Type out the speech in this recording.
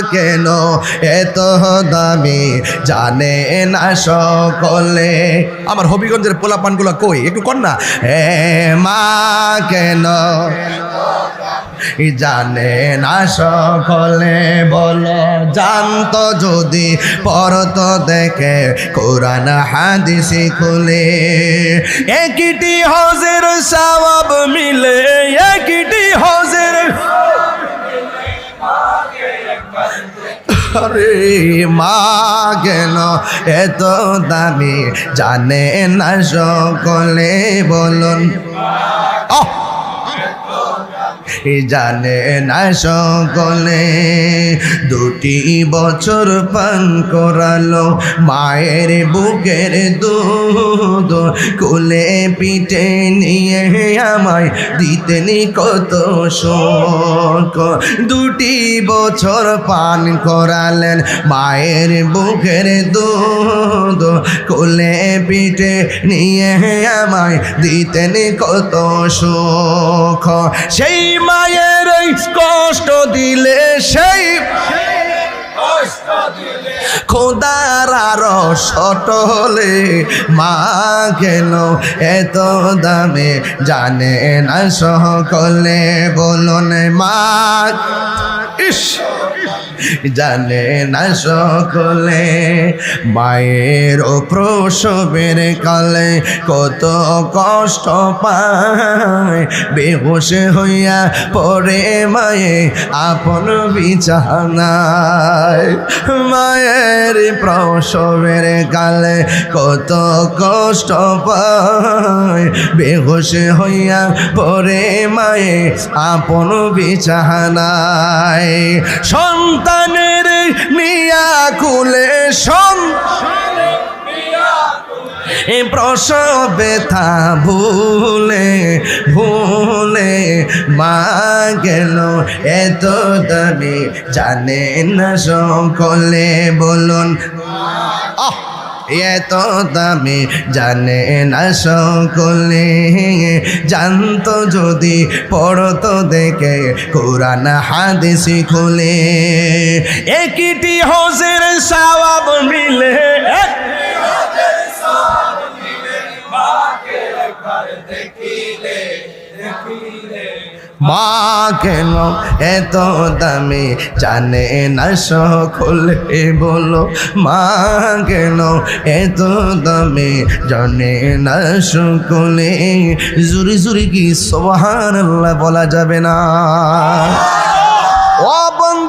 কেন? এত দামি, জানে না সকলে। আমার হবিগঞ্জের পোলাপানগুলো কই? একটু কর না। হে মা কেন? জানে না সকলে, বলো, জানতো যদি, পরত দেখে কোরআন, হাদিসি খুলে। একটি হজের সওয়াব মিলে আরে মা গেল এত দামি জানে না সকলে বলুন। জানে না সকলে দুটি বছর পান করালো মায়ের বুকের দুধ কোলে পিঠে নিয়ে আমায় দিতেনি কত শোক। দুটি বছর পান করালেন মায়ের বুকের দুধ কোলে পিঠে নিয়ে আমায় দিতেন কত সুখ সেই মায়ের কষ্ট দিলে সেই খোদার আর সটলে মা কেন এত দামে জানে না সকলে? বলুন মা। ইস! জানে না সকলে মায়ের ও প্রসবের কালে কত কষ্ট পায়। বেহুশ হইয়া পরে মায়ে আপন বিছানায়। মায়ের প্রসবের কালে কত কষ্ট পায়। বেহুশ হইয়া, পরে মায়ে আপন বিছানায়। সন্তানের মিয়া কুলে সন্তান প্রসব ব্যথা ভুলে ভুলে মা গেল। এত দামি জানে না সকলে বলুন, আহ! এত দামি জানে না সকলে। জানতো যদি, পড়তো দেখে কোরআন, হাদিসি খুলে। একটি হজের সওয়াব মিলে। এক মা কেন এত দামি জানে না সকলে বলো। মা কেন এত দামি জানে না সকলে জুরি জুরি কি সোহান বলা যাবে না? ও বন্ধু